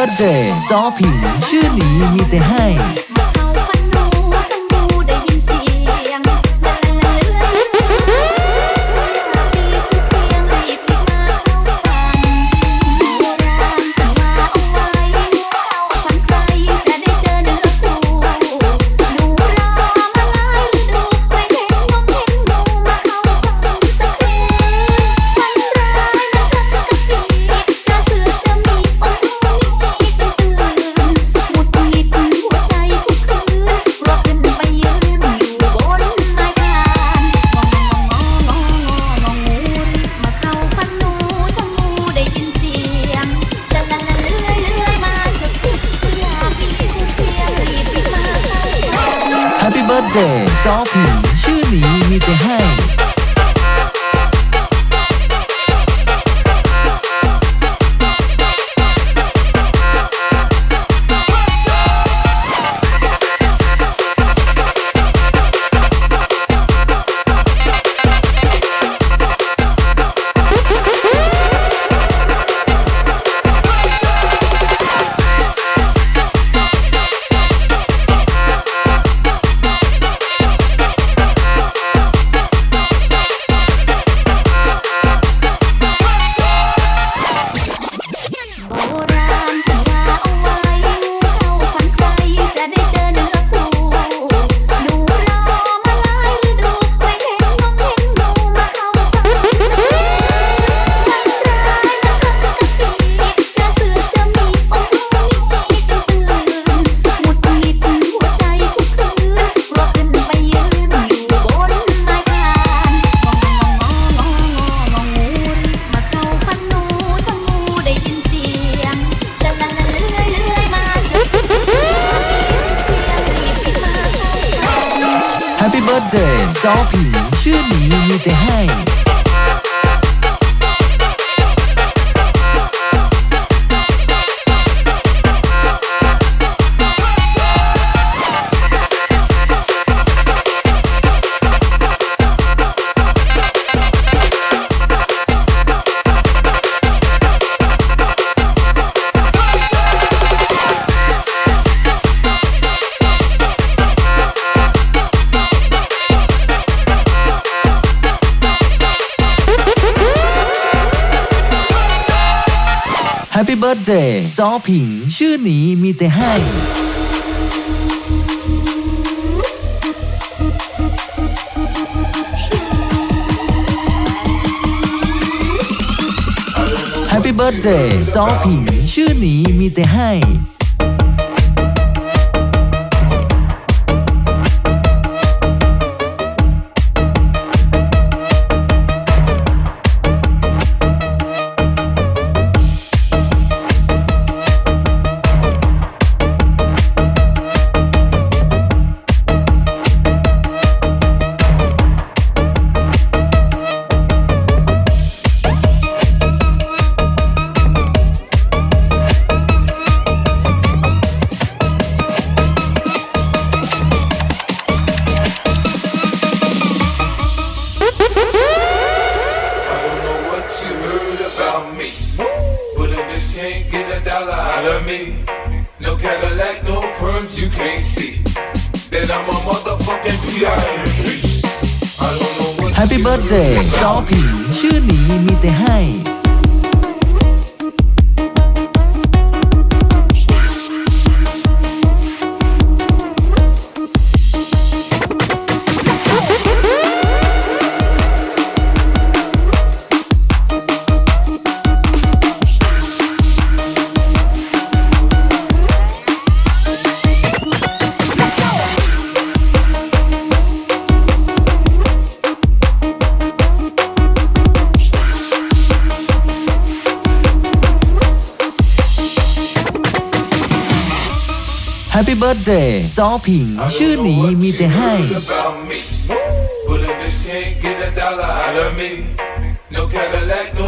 ิร์ดเดย์ซอผิงชื่อนี้มีแต่ให้ อัปเดตซอฟีชื่อนี้มีแต่ให้ should be you need to hang. ซอผิง ชื่อนี้มีแต่ให้แฮปปี้เบิร์ดเดย์ซอผิง ชื่อนี้มีแต่ให้ Day ซอผิง ชื่อนี้มีแต่ให้ No Cadillac, no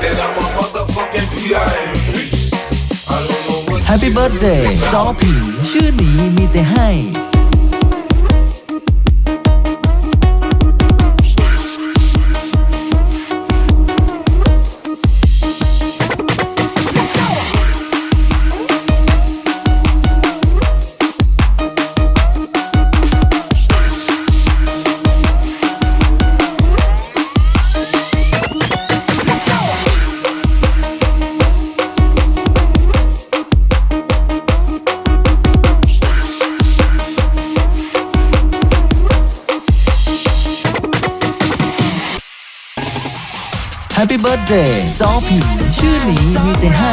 Then I'm a motherfucking P.I.M.P. Happy Birthday ซอผิง ชื่อนี้มีแต่ให้ Happy Birthday ซอผิวชื่อนี้มีแต่ให้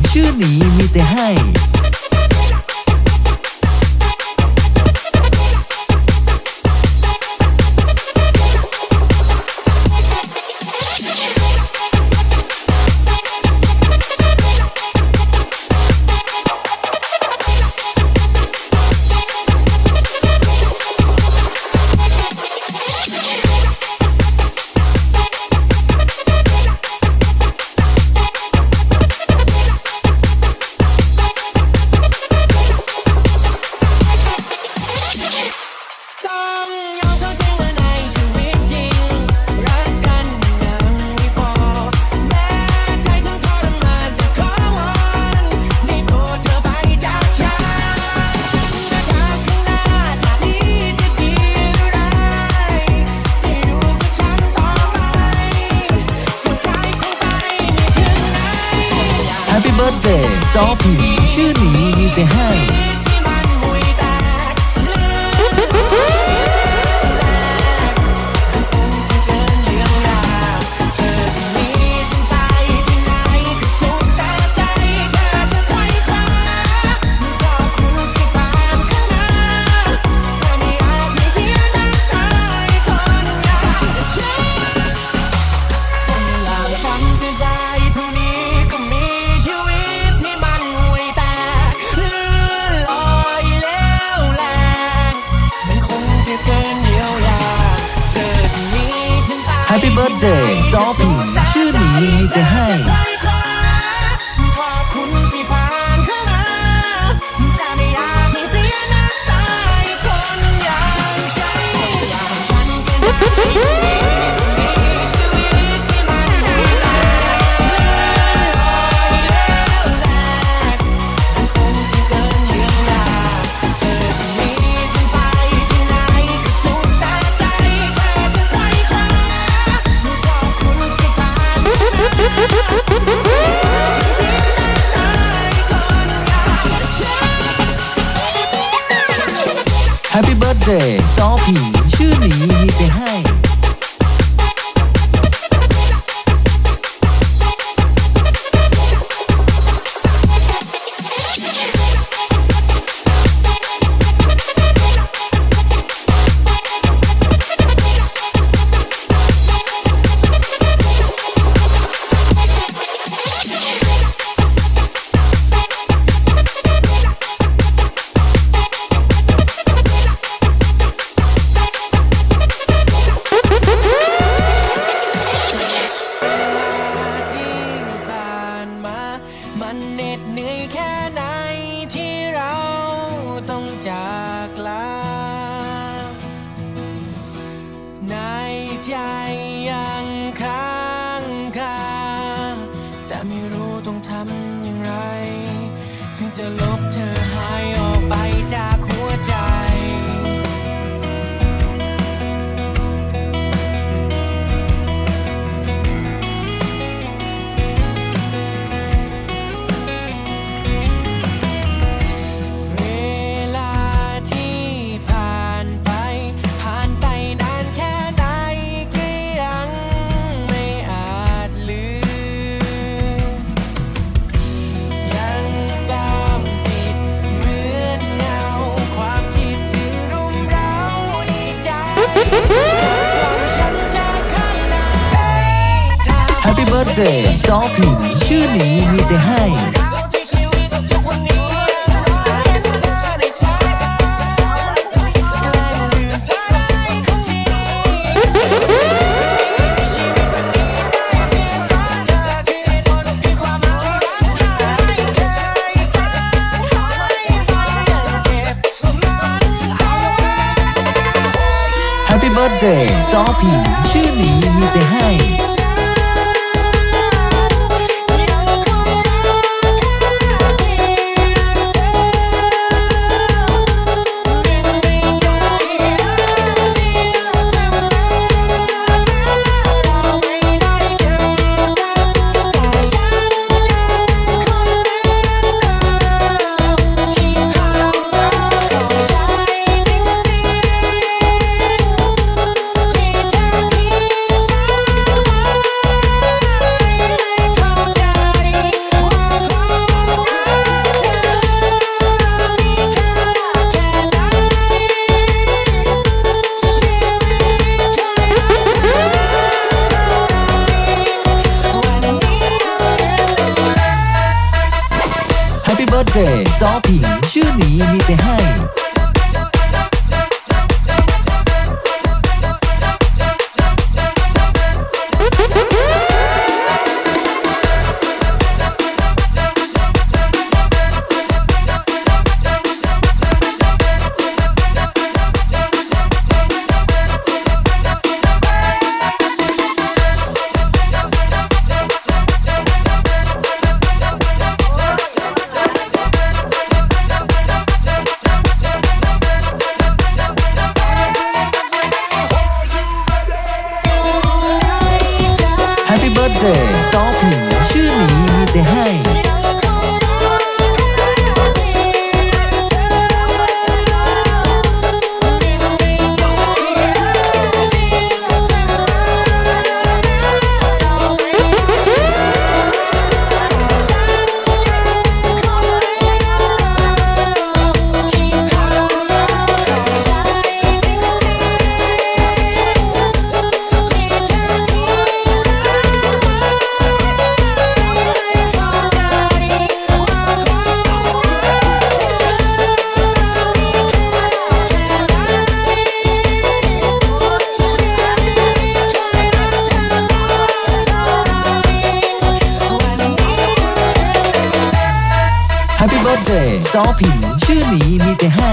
週に見てはい。 สองผืนชื่อนี้มีแต่ห้าง Saturday, soft E. เจซอผีชื่อนี้มีแต่ให้ เจซอผิงชื่อนี้มีแต่ให้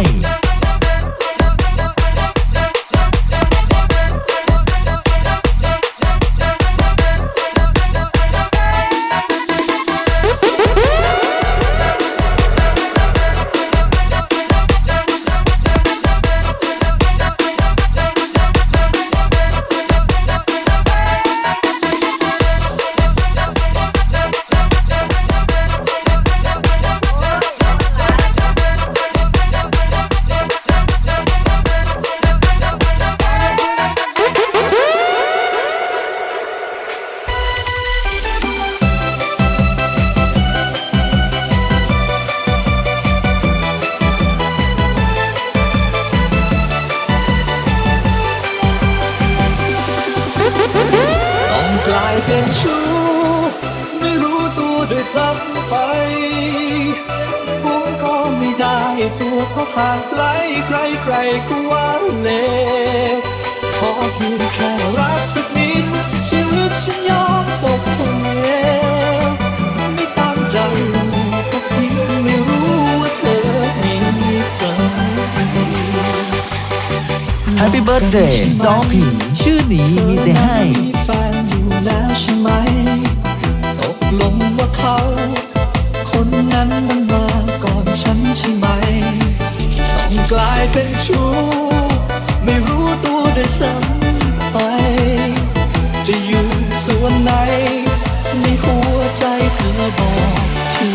Happy birthday ซอผิงชื่อนี้มีแต่ให้มีแฟนอยู่แล้วใช่ไหมตกลงว่าเขา คนนั้นมันมาก่อนฉันใช่ไหม ต้องกลายเป็นชู้ ไม่รู้ตัวด้วยซ้ำไป จะอยู่ส่วนไหน ในหัวใจเธอบอกที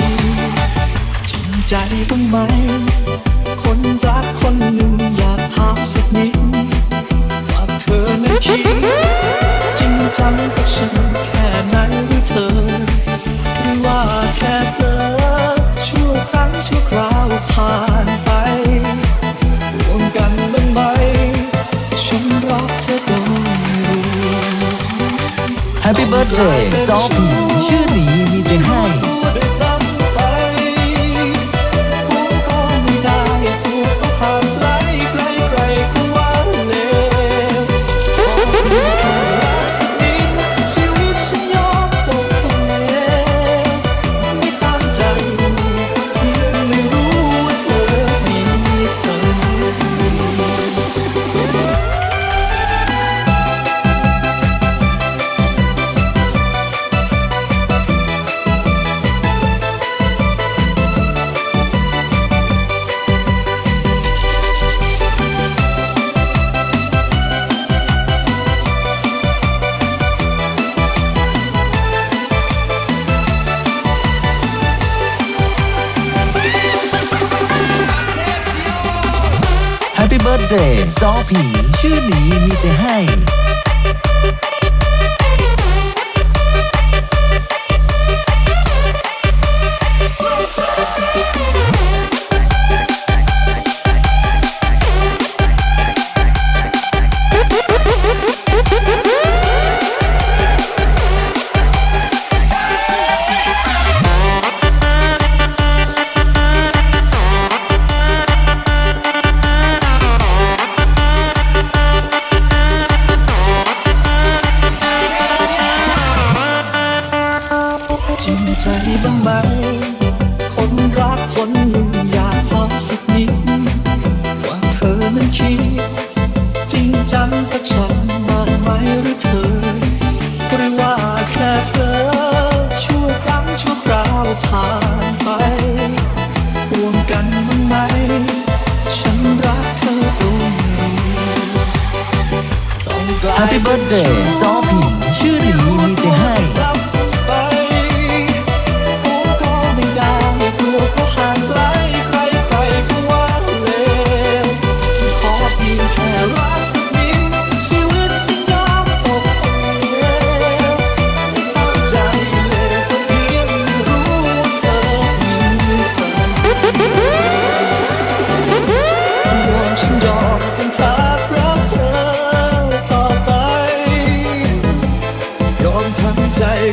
จริงใจบ้างไหม คนรักคนหนึ่ง จริงจังกับฉันแค่ไหนหรือเธอหรือว่าแค่เผลอชั่วครั้งชั่วคราวผ่านไปรวมกันบ้างไหม ฉันรักเธอโดยรวม Happy birthday สอผิง ผิงชื่อนี้มีแต่ให้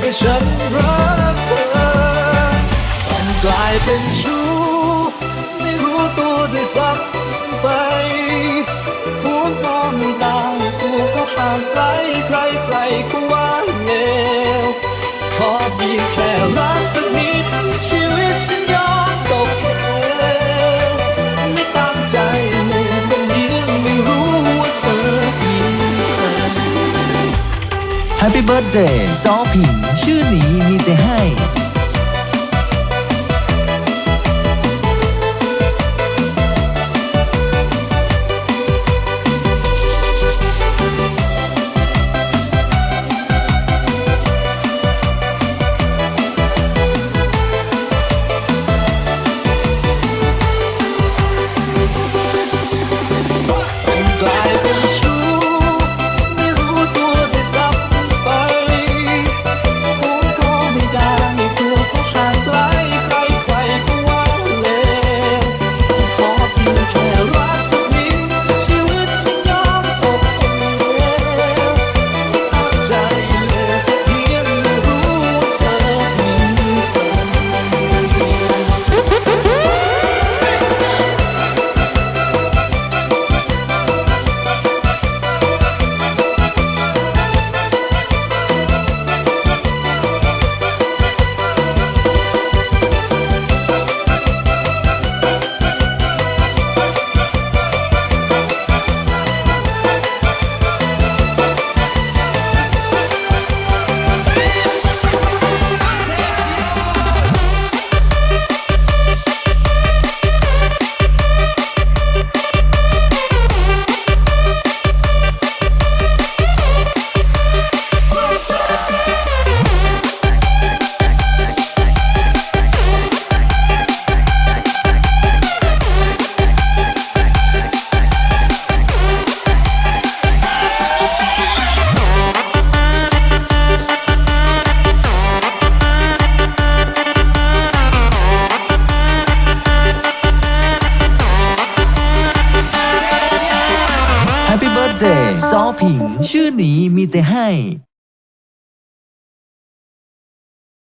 ก็ฉันรักเธอมันกลายเป็นชู้ไม่รู้ตัวด้วยซ้ำไปหัวก็ไม่ได้ตัวก็ห่างไกลใครใครกู birthday 小品ชื่อ